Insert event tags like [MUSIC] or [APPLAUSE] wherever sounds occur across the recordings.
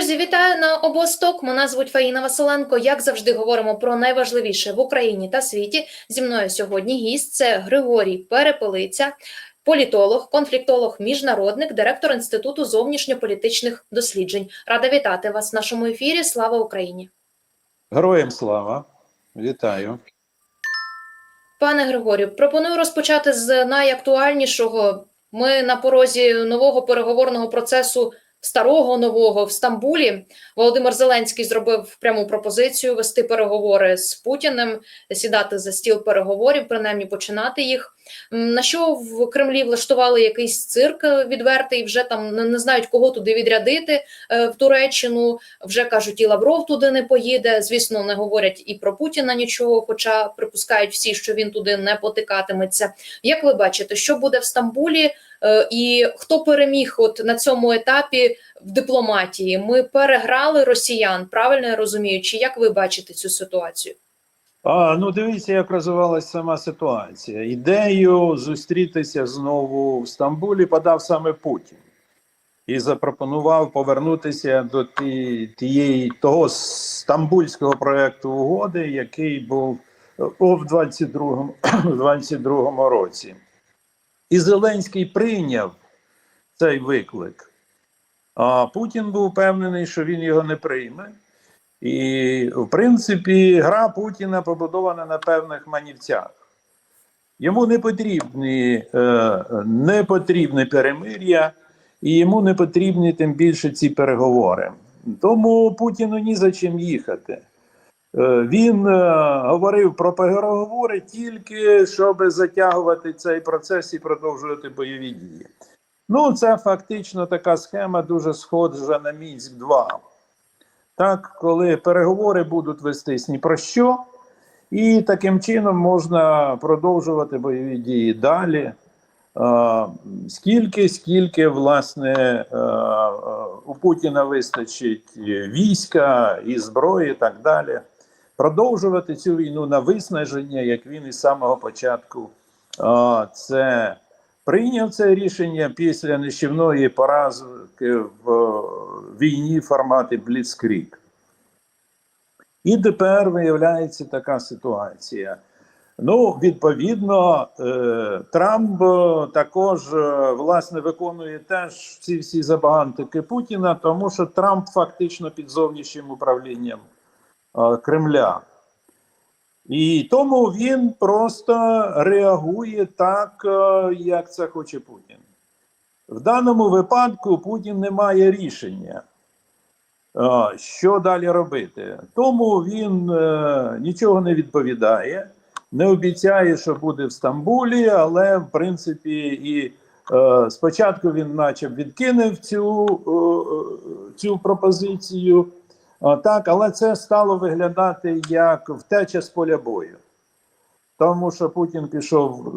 Друзі, вітаю на обосток. Мене звуть Фаїна Василенко. Як завжди, говоримо про найважливіше в Україні та світі. Зі мною сьогодні гість це Григорій Перепелиця, політолог, конфліктолог, міжнародник, директор інституту зовнішньополітичних досліджень. Рада вітати вас в нашому ефірі. Слава Україні! Героям слава! Вітаю! Пане Григорію, пропоную розпочати з найактуальнішого. Ми на порозі нового переговорного процесу старого нового в Стамбулі. Володимир Зеленський зробив пряму пропозицію вести переговори з Путіним, сідати за стіл переговорів, принаймні починати їх. На що в Кремлі влаштували якийсь цирк е, відвертий, вже там не, не знають, кого туди відрядити е, в Туреччину. Вже кажуть, і Лавров туди не поїде. Звісно, не говорять і про Путіна нічого, хоча припускають всі, що він туди не потикатиметься. Як ви бачите, що буде в Стамбулі? Е, І хто переміг от на цьому етапі в дипломатії? Ми переграли росіян, правильно я розумію? Чи як ви бачите цю ситуацію? А, ну дивіться, як розвивалася сама ситуація. Ідею зустрітися знову в Стамбулі подав саме Путін і запропонував повернутися до ті, тієї того стамбульського проекту угоди, який був о, в 22-му 22-му [CLEARS THROAT] році. І Зеленський прийняв цей виклик. А Путін був впевнений, що він його не прийме. І, в принципі, гра Путіна побудована на певних манівцях. Йому не потрібні, е, не потрібне перемир'я, і йому не потрібні тим більше ці переговори. Тому Путіну ні за чим їхати. Е, Він е, говорив про переговори тільки щоб затягувати цей процес і продовжувати бойові дії. Ну, це фактично така схема дуже схожа на Мінськ 2 так, коли переговори будуть вестись ні про що, і таким чином можна продовжувати бойові дії далі. Скільки, скільки, власне, у Путіна вистачить війська і зброї, і так далі. Продовжувати цю війну на виснаження, як він із самого початку це прийняв це рішення після нищівної поразки в е, війні в форматі Бліцкрік. І тепер виявляється така ситуація. Ну, відповідно, е, Трамп е, також е, власне виконує теж ці всі забагантики Путіна, тому що Трамп фактично під зовнішнім управлінням Кремля. І тому він просто реагує так, як це хоче Путін. В даному випадку Путін не має рішення, що далі робити. Тому він е, нічого не відповідає, не обіцяє, що буде в Стамбулі, але в принципі і е, спочатку він, наче відкинув цю, е, цю пропозицію. Так, але це стало виглядати як втеча з поля бою. Тому що Путін пішов,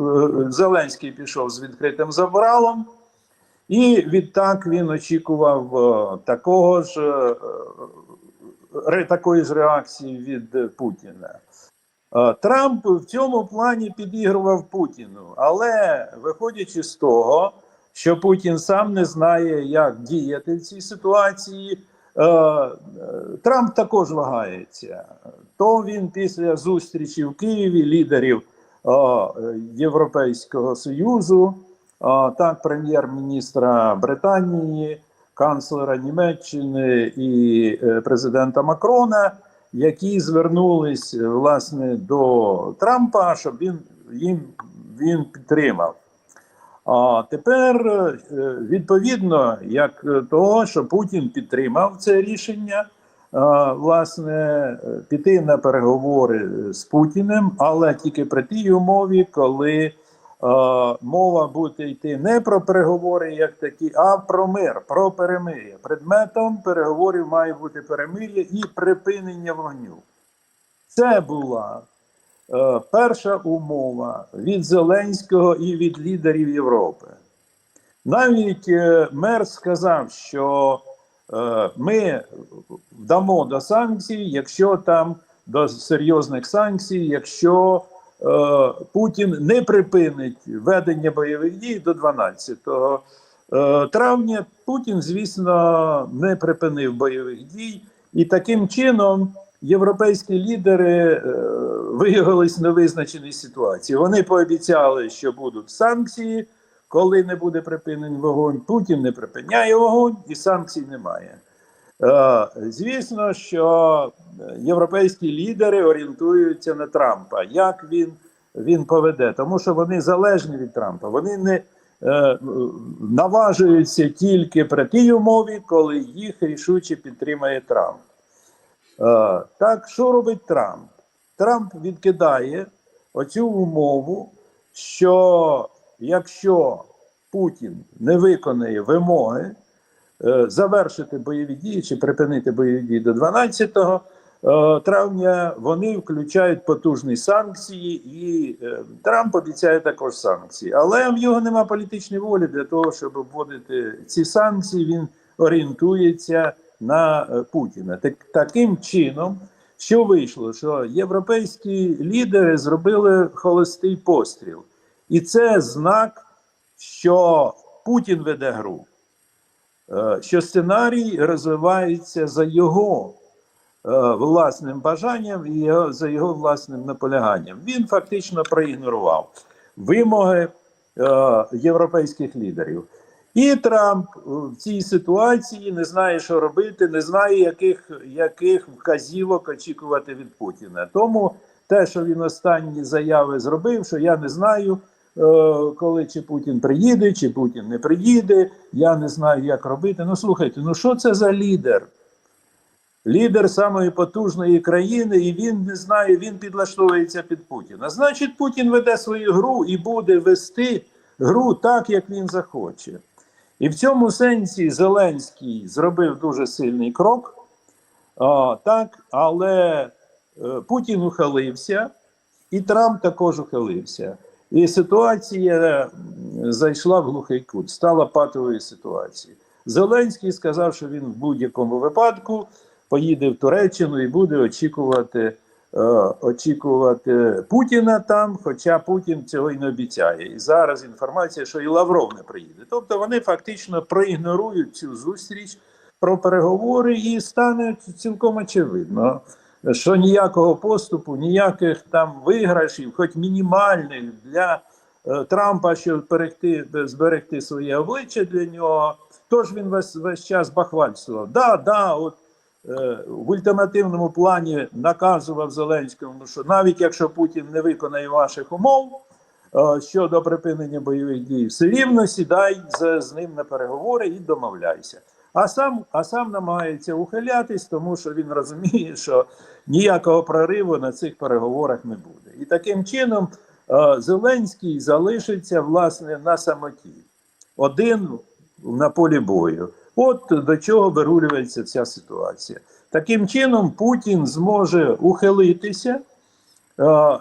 Зеленський пішов з відкритим забралом, і відтак він очікував е, такого ж, е, такої ж реакції від е, Путіна. Е, Трамп в цьому плані підігрував Путіну, але виходячи з того, що Путін сам не знає, як діяти в цій ситуації. Е, е, Трамп також вагається. То він після зустрічі в Києві лідерів е, Європейського Союзу, е, так, прем'єр-міністра Британії, канцлера Німеччини і е, президента Макрона, які звернулись е, власне до Трампа, щоб він їм він підтримав. А тепер, е, відповідно, як того, що Путін підтримав це рішення, власне, піти на переговори з Путіним, але тільки при тій умові, коли мова буде йти не про переговори як такі, а про мир, про перемир'я. Предметом переговорів має бути перемир'я і припинення вогню. Це була е, перша умова від Зеленського і від лідерів Європи. Навіть е, мер сказав, що е, ми вдамо до санкцій, якщо там до серйозних санкцій, якщо е, Путін не припинить ведення бойових дій до 12 е, е, травня Путін, звісно, не припинив бойових дій, і таким чином європейські лідери е, виявилися в невизначеній ситуації. Вони пообіцяли, що будуть санкції, коли не буде припинений вогонь. Путін не припиняє вогонь, і санкцій немає. Е, Звісно, що європейські лідери орієнтуються на Трампа. Як він, він поведе? Тому що вони залежні від Трампа. Вони не е, наважуються тільки при тій умові, коли їх рішуче підтримає Трамп. Е, так, що робить Трамп? Трамп відкидає оцю умову, що якщо Путін не виконає вимоги е, завершити бойові дії чи припинити бойові дії до 12 е, травня, вони включають потужні санкції, і е, Трамп обіцяє також санкції. Але в нього нема політичної волі для того, щоб обводити ці санкції. Він орієнтується на е, Путіна. Так, таким чином, що вийшло, що європейські лідери зробили холостий постріл, і це знак, що Путін веде гру, е, що сценарій розвивається за його е, власним бажанням і за його власним наполяганням. Він фактично проігнорував вимоги е, європейських лідерів. І Трамп в цій ситуації не знає, що робити, не знає, яких, яких вказівок очікувати від Путіна. Тому те, що він останні заяви зробив, що я не знаю, е, коли чи Путін приїде, чи Путін не приїде, я не знаю, як робити. Ну слухайте, ну що це за лідер? Лідер самої потужної країни, і він не знає, він підлаштовується під Путіна. Значить, Путін веде свою гру і буде вести гру так, як він захоче. І в цьому сенсі Зеленський зробив дуже сильний крок, а, так, але е, Путін ухилився, і Трамп також ухилився. І ситуація зайшла в глухий кут, стала патовою ситуацією. Зеленський сказав, що він в будь-якому випадку поїде в Туреччину і буде очікувати, е, очікувати Путіна там, хоча Путін цього й не обіцяє. І зараз інформація, що і Лавров не приїде. Тобто вони фактично проігнорують цю зустріч про переговори і стане цілком очевидно, що ніякого поступу, ніяких там виграшів, хоч мінімальних для е, Трампа, щоб зберегти, зберегти своє обличчя для нього. Тож він весь, весь час бахвальствував. Да, да, от е, в ультимативному плані наказував Зеленському, що навіть якщо Путін не виконає ваших умов е, щодо припинення бойових дій, все рівно сідай з, з ним на переговори і домовляйся. А сам, а сам намагається ухилятись, тому що він розуміє, що ніякого прориву на цих переговорах не буде. І таким чином е, Зеленський залишиться власне на самоті, один на полі бою. От до чого вирулюється ця ситуація. Таким чином, Путін зможе ухилитися е,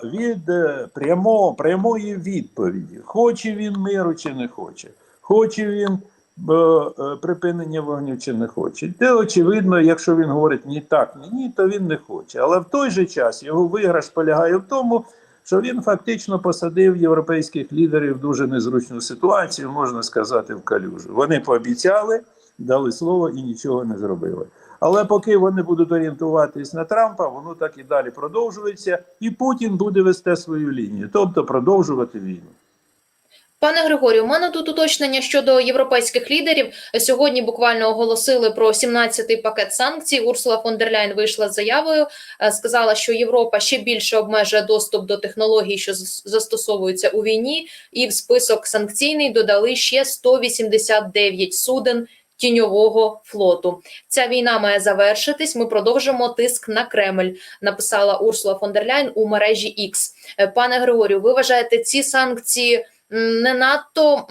від е, прямо, прямої відповіді: хоче він миру чи не хоче, хоче він припинення вогню чи не хоче. Те очевидно, якщо він говорить ні так, ні ні, то він не хоче. Але в той же час його виграш полягає в тому, що він фактично посадив європейських лідерів в дуже незручну ситуацію, можна сказати, в калюжу. Вони пообіцяли, дали слово і нічого не зробили. Але поки вони будуть орієнтуватись на Трампа, воно так і далі продовжується, і Путін буде вести свою лінію, тобто продовжувати війну. Пане Григорію, у мене тут уточнення щодо європейських лідерів. Сьогодні буквально оголосили про 17-й пакет санкцій. Урсула фон дер Ляйн вийшла з заявою, е, сказала, що Європа ще більше обмежує доступ до технологій, що зас- застосовуються у війні, і в список санкційний додали ще 189 суден тіньового флоту. Ця війна має завершитись. Ми продовжимо тиск на Кремль. Написала Урсула фон дер Ляйн у мережі X. Е, Пане Григорію, ви вважаєте ці санкції? Не надто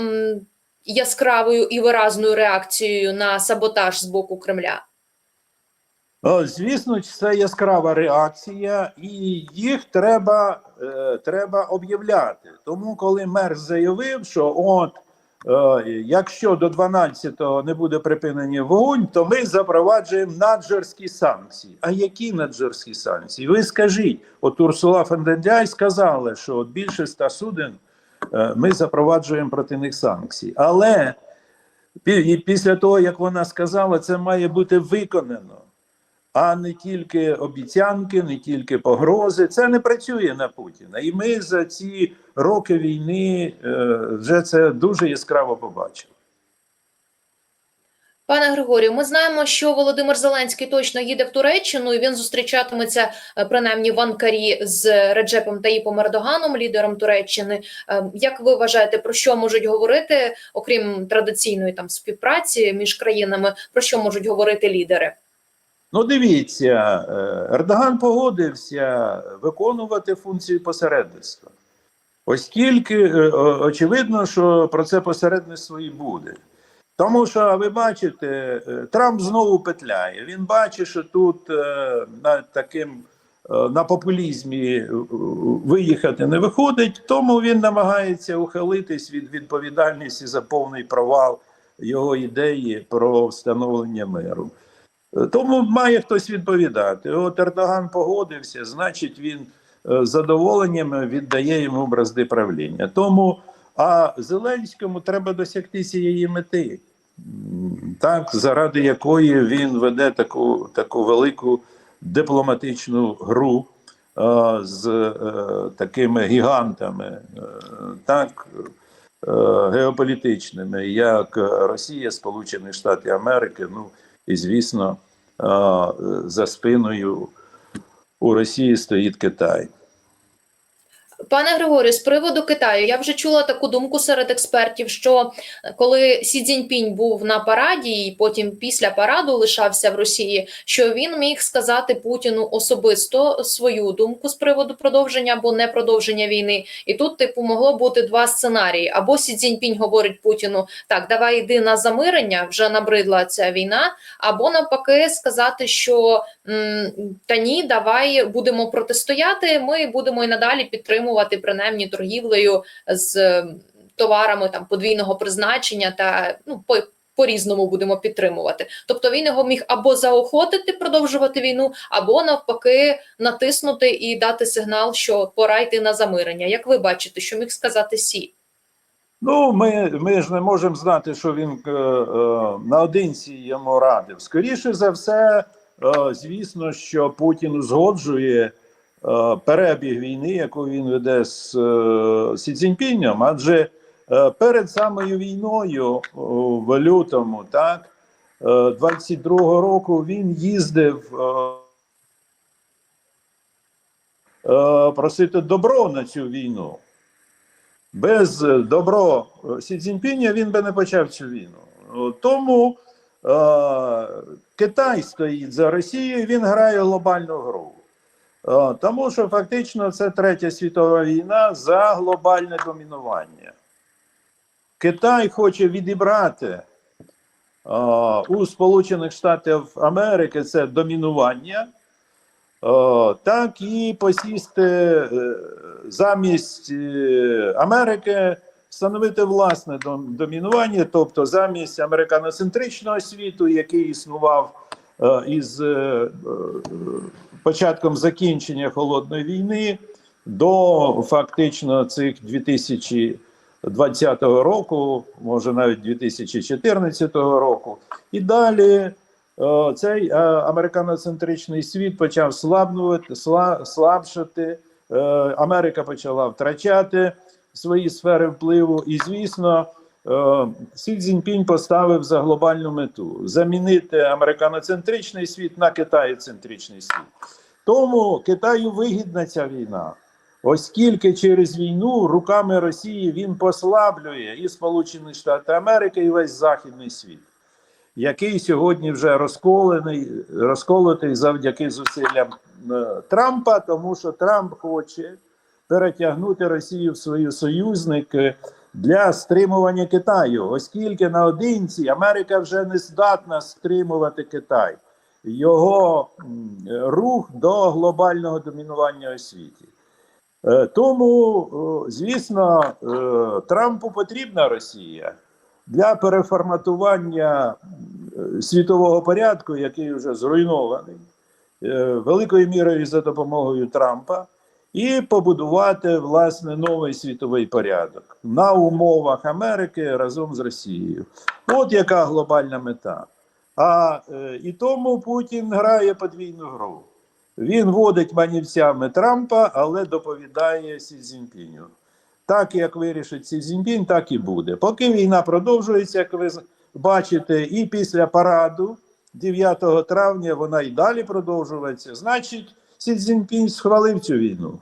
яскравою і виразною реакцією на саботаж з боку Кремля. Звісно, це яскрава реакція, і їх треба, е, треба об'являти. Тому, коли мер заявив, що от е, якщо до 12-го не буде припинення вогонь, то ми запроваджуємо наджорські санкції. А які наджорські санкції? Ви скажіть, от Урсула дер сказала, що більше ста суден ми запроваджуємо проти них санкції. Але після того, як вона сказала, це має бути виконано, а не тільки обіцянки, не тільки погрози. Це не працює на Путіна. І ми за ці роки війни е, вже це дуже яскраво побачили. Пане Григорію, ми знаємо, що Володимир Зеленський точно їде в Туреччину, і він зустрічатиметься е, принаймні в Анкарі з Реджепом Таїпом Ердоганом, лідером Туреччини. Е, Як ви вважаєте, про що можуть говорити, окрім традиційної там співпраці між країнами, про що можуть говорити лідери? Ну, дивіться, е, Ердоган погодився виконувати функцію посередництва. Оскільки очевидно, що про це посередництво і буде. Тому що ви бачите, е, Трамп знову петляє. Він бачить, що тут е, на таким е, на популізмі виїхати не виходить, тому він намагається ухилитись від відповідальності за повний провал його ідеї про встановлення миру. Тому має хтось відповідати. От Ердоган погодився, значить, він задоволенням віддає йому бразди правління. Тому а Зеленському треба досягти цієї мети, так, заради якої він веде таку, таку велику дипломатичну гру е, з е, такими гігантами, е, так, е, геополітичними, як Росія, Сполучені Штати Америки, ну і звісно, е, за спиною у Росії стоїть Китай. Пане Григорію, з приводу Китаю, я вже чула таку думку серед експертів, що коли Сі Цзіньпінь був на параді, і потім після параду лишався в Росії, що він міг сказати Путіну особисто свою думку з приводу продовження або не продовження війни. І тут, типу, могло бути два сценарії: або Сі Цзіньпінь говорить Путіну: так, давай йди на замирення, вже набридла ця війна, або навпаки, сказати, що та ні, давай будемо протистояти. Ми будемо і надалі підтримувати принаймні торгівлею з е, товарами там подвійного призначення та ну по. По-різному будемо підтримувати. Тобто він його міг або заохотити продовжувати війну, або навпаки натиснути і дати сигнал, що пора йти на замирення. Як ви бачите, що міг сказати Сі? Ну, ми, ми ж не можемо знати, що він е, е, наодинці йому радив. Скоріше за все, е, звісно, що Путін узгоджує перебіг війни, яку він веде з е, Сі Цзіньпінем, адже е, перед самою війною в лютому, так, е, 22-го року він їздив. Е, е, Просити добро на цю війну без е, добро е, Сі Цзіньпіня він би не почав цю війну. Тому е, Китай стоїть за Росією, він грає глобальну гру. Тому що фактично це третя світова війна за глобальне домінування. Китай хоче відібрати у Сполучених Штатів Америки це домінування. Так і посісти е, замість е, Америки встановити власне домінування, тобто замість американоцентричного світу, який існував із е, е, початком закінчення холодної війни до фактично цих 2020 року, може навіть 2014 року, і далі. Цей е, американоцентричний світ почав слабнувати, сла, слабшати. Е, Америка почала втрачати свої сфери впливу. І, звісно, е, Сі Цзіньпінь поставив за глобальну мету замінити американоцентричний світ на китаєцентричний світ. Тому Китаю вигідна ця війна, оскільки через війну руками Росії він послаблює і Сполучені Штати Америки, і весь Західний світ який сьогодні вже розколений, розколотий завдяки зусиллям е, Трампа, тому що Трамп хоче перетягнути Росію в свої союзники для стримування Китаю, оскільки наодинці Америка вже не здатна стримувати Китай, його рух до глобального домінування у світі. Е, Тому, звісно, е, Трампу потрібна Росія для переформатування е, світового порядку, який вже зруйнований е, великою мірою за допомогою Трампа. І побудувати власне новий світовий порядок на умовах Америки разом з Росією. От яка глобальна мета. А е, і тому Путін грає подвійну гру. Він водить манівцями Трампа, але доповідає Сі Цзіньпіню. Так як вирішить Сі Цзіньпінь, так і буде. Поки війна продовжується, як ви бачите, і після параду 9 травня вона і далі продовжується. Значить, Сі Цзіньпінь схвалив цю війну.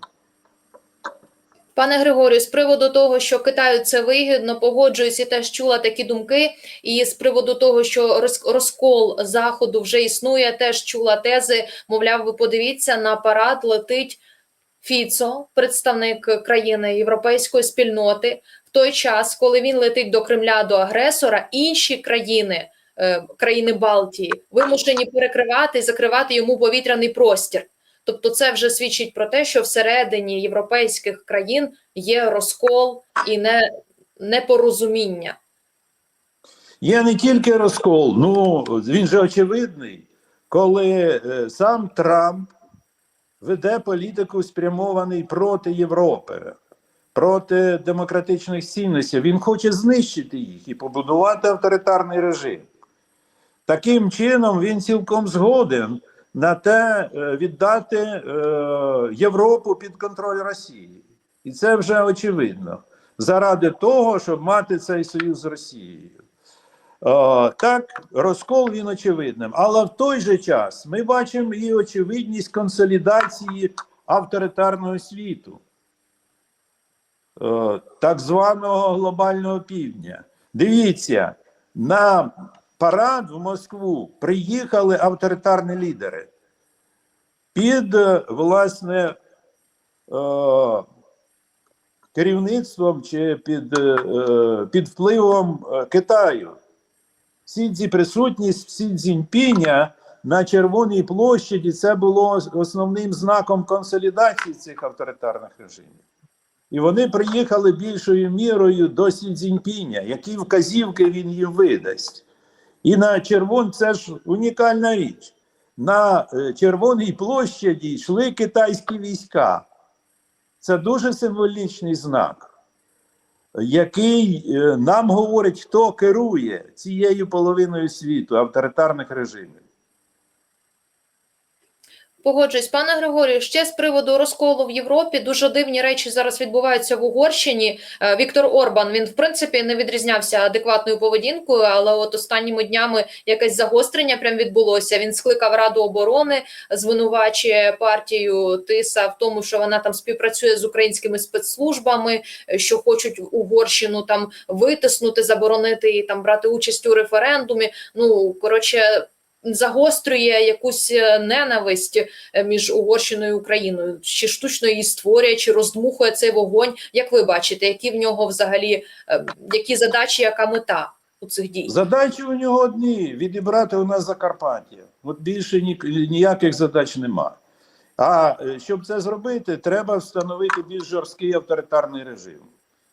Пане Григорію, з приводу того, що Китаю це вигідно, погоджуюсь і теж чула такі думки. І з приводу того, що розкол заходу вже існує, теж чула тези. Мовляв, ви подивіться на парад летить Фіцо, представник країни європейської спільноти. В той час, коли він летить до Кремля до агресора, інші країни, е, країни Балтії, вимушені перекривати і закривати йому повітряний простір. Тобто, це вже свідчить про те, що всередині європейських країн є розкол і не непорозуміння. Є не тільки розкол, ну він же очевидний, коли е, сам Трамп веде політику спрямований проти Європи, проти демократичних цінностей. Він хоче знищити їх і побудувати авторитарний режим. Таким чином він цілком згоден на те е, віддати е, Європу під контроль Росії. І це вже очевидно. Заради того, щоб мати цей союз з Росією. Е, так, розкол він очевидним. Але в той же час ми бачимо і очевидність консолідації авторитарного світу, так званого глобального півдня. Дивіться, на парад в Москву приїхали авторитарні лідери під е, власне е, керівництвом чи під, е, під впливом Китаю. Всі ці присутність Сі Цзіньпіня на Червоній площаді це було основним знаком консолідації цих авторитарних режимів. І вони приїхали більшою мірою до Сі які вказівки він їм видасть. І на червон це ж унікальна річ. На е, Червоній площаді йшли китайські війська. Це дуже символічний знак, який е, нам говорить, хто керує цією половиною світу авторитарних режимів. Погоджуюсь, пане Григорію, ще з приводу розколу в Європі дуже дивні речі зараз відбуваються в Угорщині. Е, Віктор Орбан він в принципі не відрізнявся адекватною поведінкою, але от останніми днями якесь загострення прям відбулося. Він скликав Раду оборони, звинувачує партію Тиса в тому, що вона там співпрацює з українськими спецслужбами, що хочуть Угорщину там витиснути, заборонити і там брати участь у референдумі. Ну коротше. Загострює якусь е, ненависть е, між Угорщиною і Україною, чи штучно її створює, чи роздмухує цей вогонь. Як ви бачите, які в нього взагалі е, які задачі, яка мета у цих дій? Задачі у нього одні: відібрати у нас Закарпаття. От більше ні, ніяких задач нема. А щоб це зробити, треба встановити більш жорсткий авторитарний режим.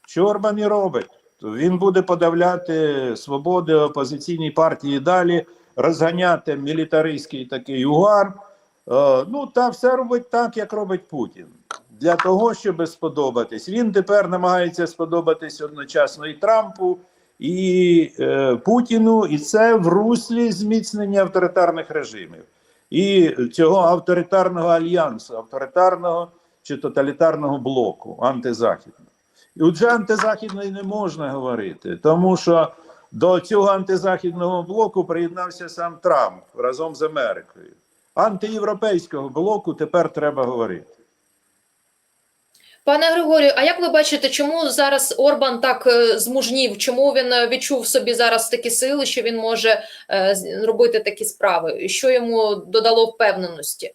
Що Орбан і робить? Він буде подавляти свободи опозиційній партії далі, розганяти мілітаристський такий угар. Е, ну та все робить так, як робить Путін. Для того, щоб сподобатись. Він тепер намагається сподобатись одночасно і Трампу, і е, Путіну, і це в руслі зміцнення авторитарних режимів і цього авторитарного альянсу, авторитарного чи тоталітарного блоку антизахідного. І отже, антизахідної не можна говорити, тому що до цього антизахідного блоку приєднався сам Трамп разом з Америкою. Антиєвропейського блоку тепер треба говорити. Пане Григорію, а як ви бачите, чому зараз Орбан так е, змужнів? Чому він е, відчув собі зараз такі сили, що він може е, робити такі справи? Що йому додало впевненості?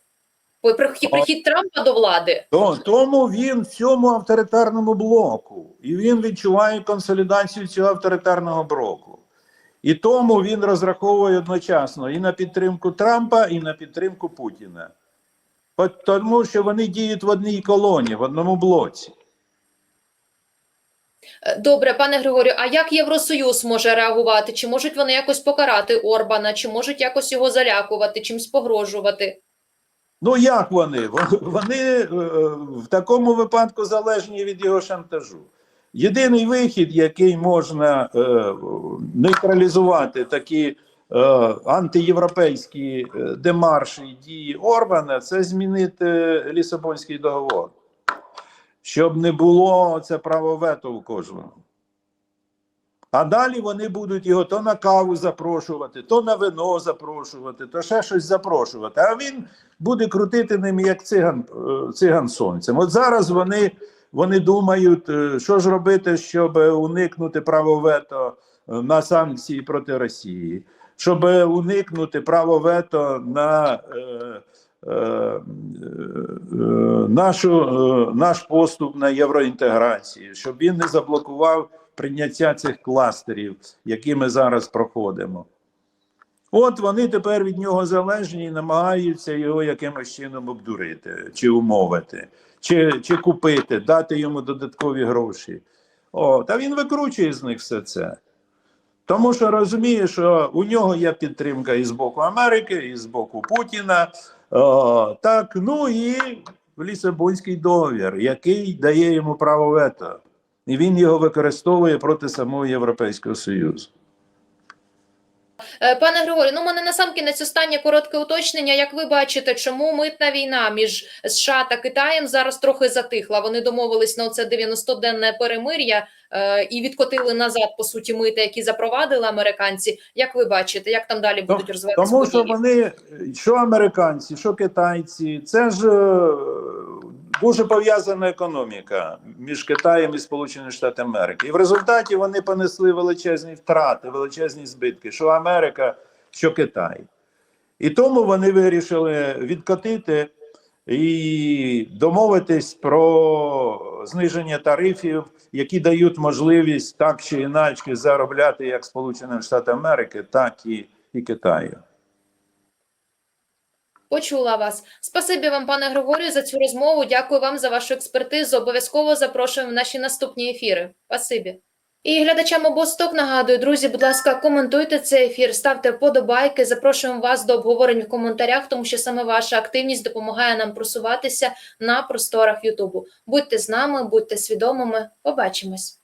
Прихід, Трампа до влади? То, тому він в цьому авторитарному блоку, і він відчуває консолідацію цього авторитарного блоку. І тому він розраховує одночасно і на підтримку Трампа, і на підтримку Путіна. Тому що вони діють в одній колоні, в одному блоці. Е, Добре, пане Григорію, а як Євросоюз може реагувати? Чи можуть вони якось покарати Орбана, чи можуть якось його залякувати, чимсь погрожувати? Ну як вони? Вони е, в такому випадку залежні від його шантажу. Єдиний вихід, який можна е, нейтралізувати такі е, антиєвропейські демарші і дії Орбана, це змінити Лісабонський договор, щоб не було це право вето у кожного. А далі вони будуть його то на каву запрошувати, то на вино запрошувати, то ще щось запрошувати. А він буде крутити ним як циган, е, циган сонцем. От зараз вони, вони думають, е, що ж робити, щоб уникнути право вето е, на санкції проти Росії, щоб уникнути право вето на нашу, наш поступ на євроінтеграцію, щоб він не заблокував прийняття цих кластерів, які ми зараз проходимо. От вони тепер від нього залежні і намагаються його якимось чином обдурити, чи умовити, чи, чи купити, дати йому додаткові гроші. О, та він викручує з них все це. Тому що розуміє, що у нього є підтримка і з боку Америки, і з боку Путіна. О, так, ну і Лісабонський договір, який дає йому право вето. І він його використовує проти самого Європейського Союзу. Е, Пане Григорію, ну мене насамкінець останнє коротке уточнення. Як ви бачите, чому митна війна між США та Китаєм зараз трохи затихла? Вони домовились на це 90-денне перемир'я і відкотили назад по суті мити, які запровадили американці. Як ви бачите, як там далі будуть розвиватися Тому що вони, що американці, що китайці, це ж е, дуже пов'язана економіка між Китаєм і Сполученими Штатами Америки. І в результаті вони понесли величезні втрати, величезні збитки, що Америка, що Китай. І тому вони вирішили відкотити і домовитись про зниження тарифів, які дають можливість так чи інакше заробляти як Сполученим Штатам Америки, так і, і Китаю. Почула вас. Спасибі вам, пане Григорію, за цю розмову. Дякую вам за вашу експертизу. Обов'язково запрошуємо в наші наступні ефіри. Спасибі. І глядачам обосток нагадую, друзі, будь ласка, коментуйте цей ефір, ставте вподобайки. Запрошуємо вас до обговорень в коментарях, тому що саме ваша активність допомагає нам просуватися на просторах Ютубу. Будьте з нами, будьте свідомими. Побачимось.